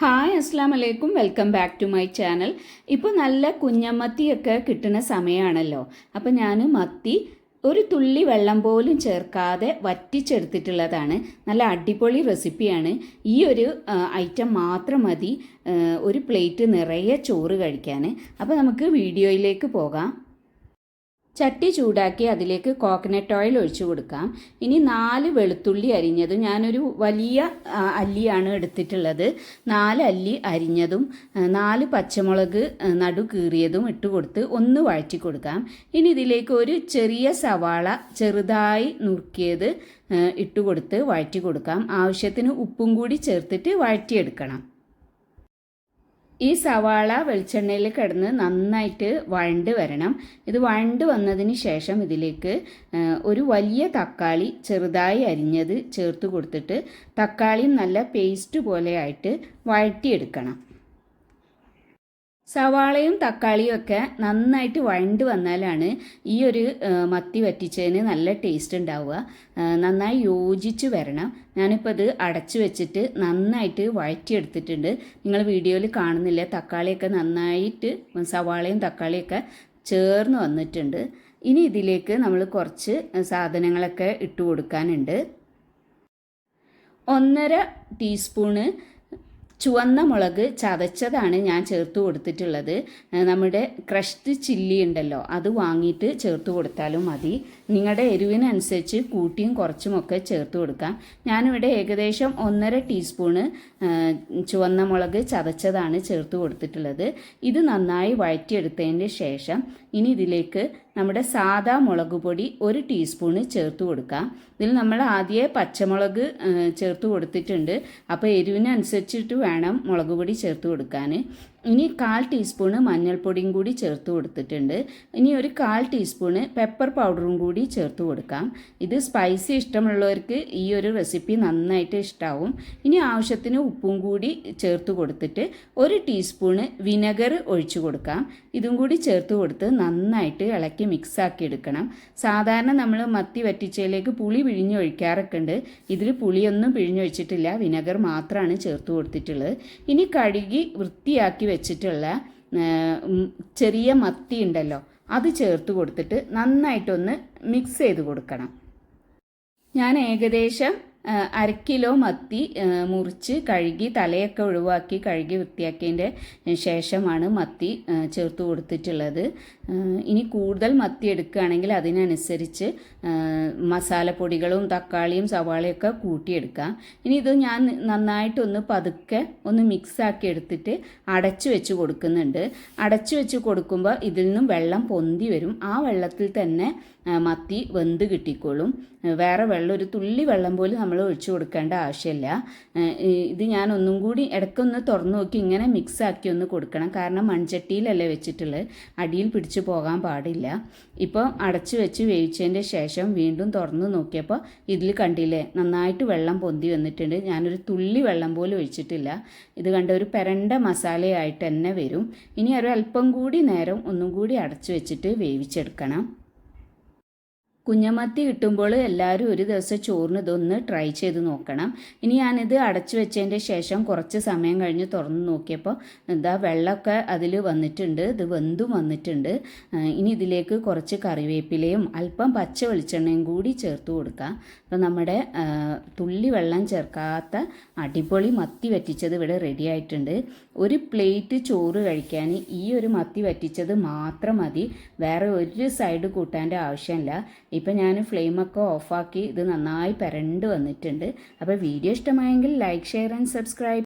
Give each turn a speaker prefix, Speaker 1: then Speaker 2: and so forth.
Speaker 1: Hi അസ്സാം വലൈക്കും welcome back to my channel. ഇപ്പോൾ നല്ല കുഞ്ഞമത്തിയൊക്കെ കിട്ടുന്ന സമയമാണല്ലോ അപ്പോൾ ഞാൻ മത്തി ഒരു തുള്ളി വെള്ളം പോലും ചേർക്കാതെ വറ്റിച്ചെടുത്തിട്ടുള്ളതാണ്. നല്ല അടിപൊളി റെസിപ്പിയാണ്. ഈ ഒരു ഐറ്റം മാത്രം മതി. ഒരു പ്ലേറ്റ് നിറയെ ചോറ് കഴിക്കാൻ അപ്പോൾ നമുക്ക് വീഡിയോയിലേക്ക് പോകാം. ചട്ടി ചൂടാക്കി അതിലേക്ക് കോക്കനട്ട് ഓയിൽ ഒഴിച്ചു കൊടുക്കാം. ഇനി നാല് വെളുത്തുള്ളി അരിഞ്ഞത് ഞാനൊരു വലിയ അല്ലിയാണ് എടുത്തിട്ടുള്ളത്. നാല് അല്ലി അരിഞ്ഞതും നാല് പച്ചമുളക് നടു കീറിയതും ഇട്ട് കൊടുത്ത് ഒന്ന് വഴറ്റി കൊടുക്കാം. ഇനി ഇതിലേക്ക് ഒരു ചെറിയ സവാള ചെറുതായി നുറുക്കിയത് ഇട്ട് കൊടുത്ത് വഴറ്റി കൊടുക്കാം. ആവശ്യത്തിന് ഉപ്പും കൂടി ചേർത്തിട്ട് വഴറ്റിയെടുക്കണം. ഈ സവാള വെളിച്ചെണ്ണയിൽ കിടന്ന് നന്നായിട്ട് വഴണ്ട് വരണം. ഇത് വഴണ്ട് വന്നതിന് ശേഷം ഇതിലേക്ക് ഒരു വലിയ തക്കാളി ചെറുതായി അരിഞ്ഞത് ചേർത്ത് കൊടുത്തിട്ട് തക്കാളിയും നല്ല പേസ്റ്റ് പോലെ ആയിട്ട് വഴറ്റിയെടുക്കണം. സവാളയും തക്കാളിയും ഒക്കെ നന്നായിട്ട് വഴണ്ട് വന്നാലാണ് ഈ ഒരു മത്തി വറ്റിച്ചതിന് നല്ല ടേസ്റ്റ് ഉണ്ടാവുക. നന്നായി യോജിച്ച് വരണം. ഞാനിപ്പോൾ ഇത് അടച്ചു വെച്ചിട്ട് നന്നായിട്ട് വഴറ്റിയെടുത്തിട്ടുണ്ട്. നിങ്ങൾ വീഡിയോയിൽ കാണുന്നില്ല തക്കാളിയൊക്കെ നന്നായിട്ട് സവാളയും തക്കാളിയൊക്കെ ചേർന്ന് വന്നിട്ടുണ്ട്. ഇനി ഇതിലേക്ക് നമ്മൾ കുറച്ച് സാധനങ്ങളൊക്കെ ഇട്ട് കൊടുക്കാനുണ്ട്. ഒന്നര ടീസ്പൂണ് ചുവന്ന മുളക് ചതച്ചതാണ് ഞാൻ ചേർത്ത് കൊടുത്തിട്ടുള്ളത്. നമ്മുടെ ക്രഷ്ഡ് ചില്ലി ഉണ്ടല്ലോ അത് വാങ്ങിയിട്ട് ചേർത്ത് കൊടുത്താലും മതി. നിങ്ങളുടെ എരിവിനനുസരിച്ച് കൂട്ടിയും കുറച്ചുമൊക്കെ ചേർത്ത് കൊടുക്കാം. ഞാനിവിടെ ഏകദേശം ഒന്നര ടീസ്പൂണ് ചുവന്ന മുളക് ചതച്ചതാണ് ചേർത്ത് കൊടുത്തിട്ടുള്ളത്. ഇത് നന്നായി വഴറ്റിയെടുത്തതിന്റെ ശേഷം ഇനി ഇതിലേക്ക് നമ്മുടെ സാദാ മുളക് പൊടി ഒരു ടീസ്പൂണ് ചേർത്ത് കൊടുക്കാം. ഇതിൽ നമ്മൾ ആദ്യമേ പച്ചമുളക് ചേർത്ത് കൊടുത്തിട്ടുണ്ട്. അപ്പോൾ എരിവിനനുസരിച്ചിട്ട് വേണം മുളക് പൊടി ചേർത്ത് കൊടുക്കാൻ. ഇനി കാൽ ടീസ്പൂണ് മഞ്ഞൾപ്പൊടിയും കൂടി ചേർത്ത് കൊടുത്തിട്ടുണ്ട്. ഇനി ഒരു കാൽ ടീസ്പൂണ് പെപ്പർ പൗഡറും കൂടി ചേർത്ത് കൊടുക്കാം. ഇത് സ്പൈസി ഇഷ്ടമുള്ളവർക്ക് ഈ ഒരു റെസിപ്പി നന്നായിട്ട് ഇഷ്ടാവും. ഇനി ആവശ്യത്തിന് ഉപ്പും കൂടി ചേർത്ത് കൊടുത്തിട്ട് ഒരു ടീസ്പൂണ് വിനെഗർ ഒഴിച്ചു കൊടുക്കാം. ഇതും കൂടി ചേർത്ത് കൊടുത്ത് നന്നായിട്ട് ഇളക്കി മിക്സ് ആക്കി എടുക്കണം. സാധാരണ നമ്മൾ മത്തി വറ്റിച്ചയിലേക്ക് പുളി പിഴിഞ്ഞൊഴിക്കാറൊക്കെ ഉണ്ട്. ഇതിൽ പുളിയൊന്നും പിഴിഞ്ഞൊഴിച്ചിട്ടില്ല വിനെഗർ മാത്രമാണ് ചേർത്ത് കൊടുത്തിട്ടുള്ളത്. ഇനി കഴുകി വൃത്തിയാക്കി വെച്ചിട്ടുള്ള ചെറിയ മത്തി ഉണ്ടല്ലോ അത് ചേർത്ത് കൊടുത്തിട്ട് നന്നായിട്ടൊന്ന് മിക്സ് ചെയ്ത് കൊടുക്കണം. ഞാൻ ഏകദേശം അര കിലോ മത്തി മുറിച്ച് കഴുകി തലയൊക്കെ ഒഴിവാക്കി കഴുകി വൃത്തിയാക്കിയതിന്റെ ശേഷമാണ് മത്തി ചേർത്ത് കൊടുത്തിട്ടുള്ളത്. ഇനി കൂടുതൽ മത്തി എടുക്കുകയാണെങ്കിൽ അതിനനുസരിച്ച് മസാലപ്പൊടികളും തക്കാളിയും സവാളയൊക്കെ കൂട്ടിയെടുക്കാം. ഇനി ഇത് ഞാൻ നന്നായിട്ടൊന്ന് പതുക്കെ ഒന്ന് മിക്സ് ആക്കി എടുത്തിട്ട് അടച്ചു വെച്ച് കൊടുക്കുന്നുണ്ട്. അടച്ചു വെച്ച് കൊടുക്കുമ്പോൾ ഇതിൽ നിന്നും വെള്ളം പൊന്തി വരും. ആ വെള്ളത്തിൽ തന്നെ മത്തി വെന്ത് കിട്ടിക്കോളും. വേറെ വെള്ളം ഒരു തുള്ളി വെള്ളം പോലും നമ്മൾ ഒഴിച്ചു കൊടുക്കേണ്ട ആവശ്യമില്ല. ഇത് ഞാൻ ഒന്നും കൂടി ഇടയ്ക്കൊന്ന് തുറന്നു നോക്കി ഇങ്ങനെ മിക്സ് ആക്കി ഒന്ന് കൊടുക്കണം. കാരണം മൺചട്ടിയിലല്ലേ വെച്ചിട്ടുള്ളത് അടിയിൽ പിടിച്ചു പോകാൻ പാടില്ല. ഇപ്പോൾ അടച്ചു വെച്ച് വേവിച്ചതിന്റെ ശേഷം വീണ്ടും തുറന്നു നോക്കിയപ്പോൾ ഇതിൽ കണ്ടില്ലേ? നന്നായിട്ട് വെള്ളം പൊന്തി വന്നിട്ടുണ്ട്. ഞാനൊരു തുള്ളി വെള്ളം പോലും ഒഴിച്ചിട്ടില്ല. ഇത് കണ്ട ഒരു പെരണ്ട മസാലയായിട്ട് തന്നെ വരും. ഇനി ഒരു അല്പം കൂടി നേരം ഒന്നും കൂടി അടച്ചു വെച്ചിട്ട് വേവിച്ചെടുക്കണം. കുഞ്ഞമത്തി കിട്ടുമ്പോൾ എല്ലാവരും ഒരു ദിവസം ചോറിന് ഇതൊന്ന് ട്രൈ ചെയ്ത് നോക്കണം. ഇനി ഞാനിത് അടച്ചു വെച്ചതിന്റെ ശേഷം കുറച്ച് സമയം കഴിഞ്ഞ് തുറന്ന് നോക്കിയപ്പോൾ എന്താ വെള്ളമൊക്കെ അതിൽ വന്നിട്ടുണ്ട് ഇത് വെന്തും വന്നിട്ടുണ്ട്. ഇനി ഇതിലേക്ക് കുറച്ച് കറിവേപ്പിലയും അല്പം പച്ച വെളിച്ചെണ്ണയും കൂടി ചേർത്ത് കൊടുക്കാം. അപ്പോൾ നമ്മുടെ തുള്ളി വെള്ളം ചേർക്കാത്ത അടിപൊളി മത്തി വറ്റിച്ചത് ഇവിടെ റെഡി ആയിട്ടുണ്ട്. ഒരു പ്ലേറ്റ് ചോറ് കഴിക്കാൻ ഈ ഒരു മത്തി വറ്റിച്ചത് മാത്രം മതി. വേറെ ഒരു സൈഡ് കൂട്ടാന്റെ ആവശ്യമില്ല. ഇപ്പം ഞാൻ ഫ്ലെയിമൊക്കെ ഓഫാക്കി ഇത് നന്നായി പെരണ്ട് വന്നിട്ടുണ്ട്. അപ്പോൾ വീഡിയോ ഇഷ്ടമായെങ്കിൽ ലൈക്ക് ഷെയർ ആൻഡ് സബ്സ്ക്രൈബ്